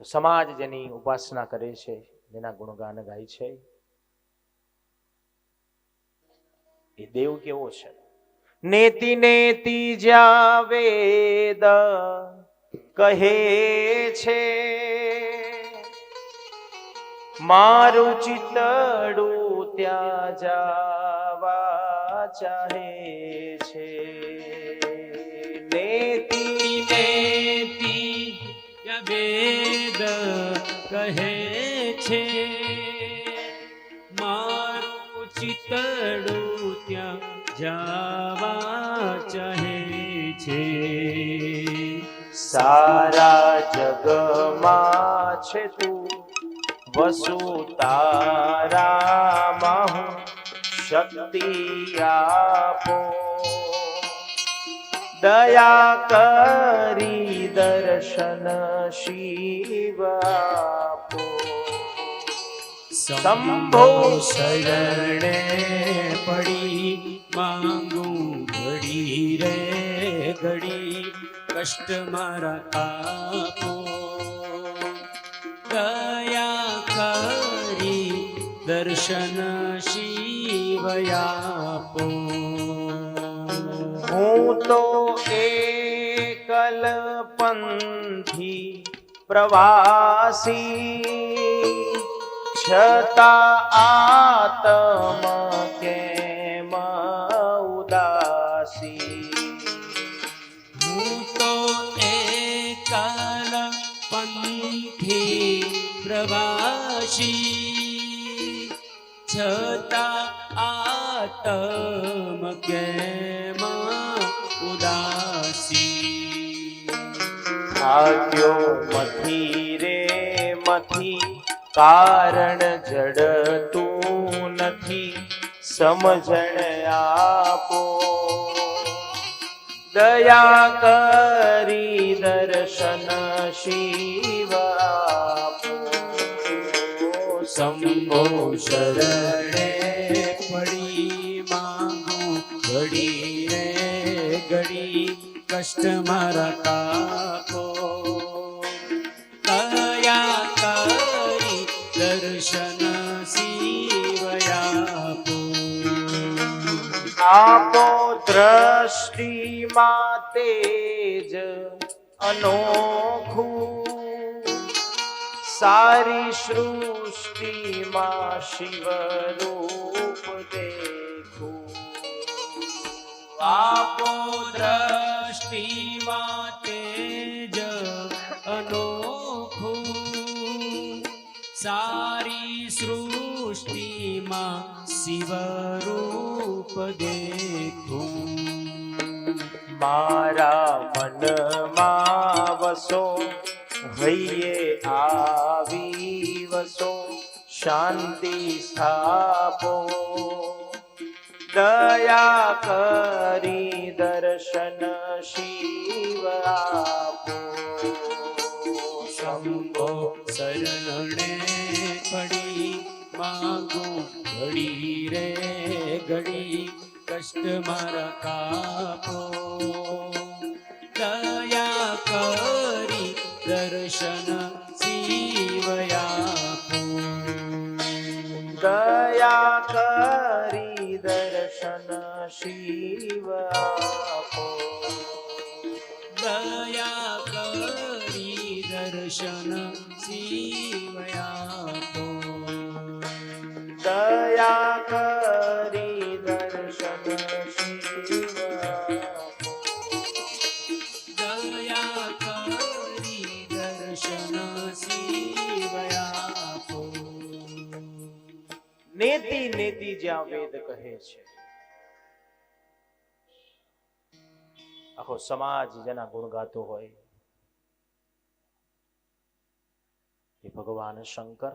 તો સમાજ જેની ઉપાસના કરે છે, જેના ગુણગાન ગાય છે, એ દેવ કેવો છે? નેતિ નેતિ જ્યાં વેદ કહે છે. મારું ચિતડું ત્યાં જાવા ચાહે છે નેતિ વેદ કહે છે, મારું ચિતડું ત્યાં જવા ચાહે છે. સારા જગમાં છે તું વસુ તારામાં હું શક્તિ આપો. દયા કરી દર્શન શિવાપો શંભો શરણે પડી માંગુ ઘડી રે ઘડી કષ્ટ મારા આપો દયા કરી દર્શન શિવયાપો હું તો એકલ પંથી પ્રવાસી, છતાં આતમ કેમ ઉદાસી? હું તો એકલ પંથી પ્રવાસી, છતાં આતમ કેમ ઉદાસી થાક્યો મથી રે મથી કારણ જડતું નથી સમજણ આપો દયા કરી દર્શન શિવ શંભો શરણે પડી માંગુ ઘડી ઘડી કષ્ટ મારા કાકો કયા કરી દર્શન શિવયાપો. આપો દ્રષ્ટિ તેજ અનોખું. સારી સૃષ્ટિમાં શિવ સારી સૃષ્ટિમાં શિવરૂપ દેખું. મારા મનમાં વસો હૈયે આવી વસો શાંતિ સ્થાપો. દયા કરી દર્શન શિવ આપો. શરણે પડી માંગુ ઘડી રે ઘડી કષ્ટ મારા કાપો દયા કરી દર્શન શિવયા દયા કરી દર્શન શિવ દર્શન દયા કરી દર્શન દયા કરી દર્શન નેતિ નેતિ જ્યાં વેદ કહે છે આખો સમાજ જેના ગુણ ગાતો હોય ભગવાન શંકર